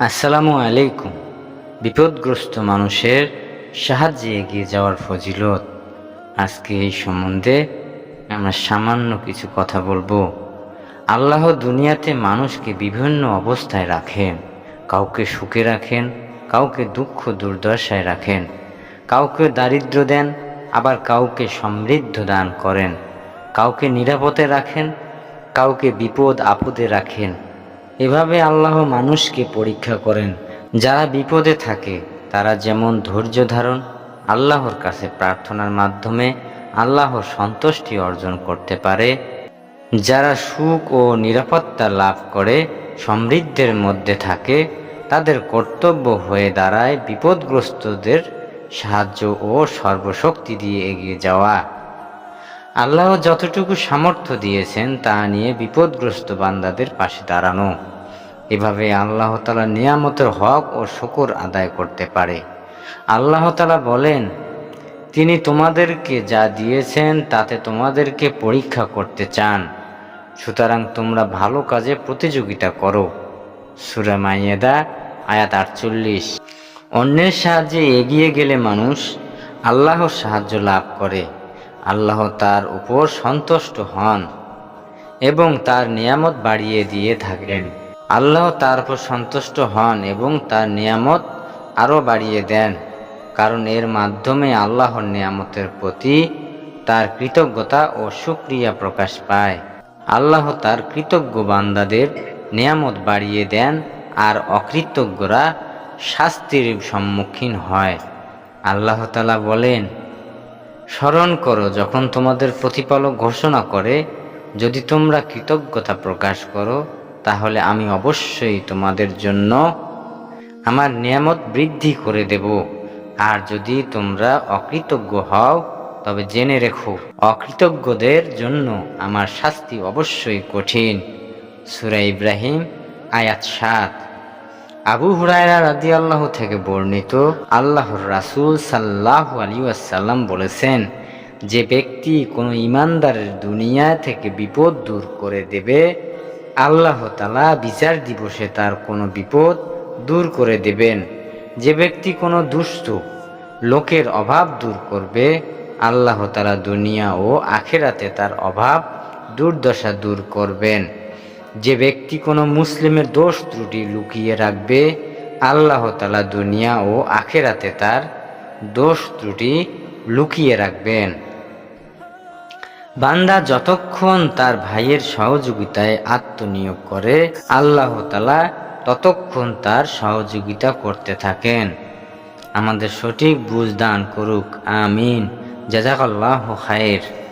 আসসালামু আলাইকুম। বিপদগ্রস্ত মানুষের সাহায্যে এগিয়ে যাওয়ার ফজিলত। আজকে এই সম্বন্ধে আমরা সামান্য কিছু কথা বলব। আল্লাহ দুনিয়াতে মানুষকে বিভিন্ন অবস্থায় রাখেন। কাউকে সুখে রাখেন, কাউকে দুঃখ দুর্দশায় রাখেন। কাউকে দারিদ্র দেন, আবার কাউকে সমৃদ্ধ দান করেন। কাউকে নিরাপদে রাখেন, কাউকে বিপদ আপদে রাখেন। এভাবে আল্লাহ মানুষকে পরীক্ষা করেন। যারা বিপদে থাকে, তারা যেমন ধৈর্য ধারণ, আল্লাহর কাছে প্রার্থনার মাধ্যমে আল্লাহর সন্তুষ্টি অর্জন করতে পারে। যারা সুখ ও নিরাপত্তা লাভ করে, সমৃদ্ধের মধ্যে থাকে, তাদের কর্তব্য হয়ে দাঁড়ায় বিপদগ্রস্তদের সাহায্য ও সর্বশক্তি দিয়ে এগিয়ে যাওয়া। আল্লাহ যতটুকু সামর্থ্য দিয়েছেন তা নিয়ে বিপদগ্রস্ত বান্দাদের পাশে দাঁড়ানো। এভাবে আল্লাহ তালা নিয়ামতের হক ও শুকর আদায় করতে পারে। আল্লাহ তালা বলেন, তিনি তোমাদেরকে যা দিয়েছেন তাতে তোমাদেরকে পরীক্ষা করতে চান। সুতরাং তোমরা ভালো কাজে প্রতিযোগিতা করো। সুরা মাইয়েদা, আয়াত আটচল্লিশ। অন্যের সাহায্যে এগিয়ে গেলে মানুষ আল্লাহর সাহায্য লাভ করে। আল্লাহ তার উপর সন্তুষ্ট হন এবং তার নিয়ামত বাড়িয়ে দিয়ে থাকেন আল্লাহ তার উপর সন্তুষ্ট হন এবং তার নিয়ামত আরও বাড়িয়ে দেন, কারণ এর মাধ্যমে আল্লাহর নিয়ামতের প্রতি তার কৃতজ্ঞতা ও সুক্রিয়া প্রকাশ পায়। আল্লাহ তার কৃতজ্ঞ বান্দাদের নিয়ামত বাড়িয়ে দেন আর অকৃতজ্ঞরা শাস্তির সম্মুখীন হয়। আল্লাহ তালা বলেন স্মরণ করো, যখন তোমাদের প্রতিপালক ঘোষণা করে, যদি তোমরা কৃতজ্ঞতা প্রকাশ করো, তাহলে আমি অবশ্যই তোমাদের জন্য আমার নিয়ামত বৃদ্ধি করে দেব। আর যদি তোমরা অকৃতজ্ঞ হও, তবে জেনে রেখো, অকৃতজ্ঞদের জন্য আমার শাস্তি অবশ্যই কঠিন। সুরা ইব্রাহিম, আয়াত সাত। আবু হুরায়রা রাদি আল্লাহ থেকে বর্ণিত আল্লাহর রাসূল সাল্লাহ আলী আসাল্লাম বলেছেন, যে ব্যক্তি কোনো ইমানদারের দুনিয়া থেকে বিপদ দূর করে দেবে, আল্লাহ তালা বিচার দিবসে তার কোনো বিপদ দূর করে দেবেন। যে ব্যক্তি কোনো দুষ্ট লোকের অভাব দূর করবে, আল্লাহ তালা দুনিয়া ও আখেরাতে তার অভাব দুর্দশা দূর করবেন। যে ব্যক্তি কোনো মুসলিমের দোষ ত্রুটি লুকিয়ে রাখবে, আল্লাহ তালা দুনিয়া ও আখেরাতে তার দোষ ত্রুটি লুকিয়ে রাখবেন। বান্দা যতক্ষণ তার ভাইয়ের সহযোগিতায় আত্মনিয়োগ করে, আল্লাহ তালা ততক্ষণ তার সহযোগিতা করতে থাকেন। আমাদের সঠিক বুঝ দান করুক, আমিন। জাজাকাল্লাহ খায়ের।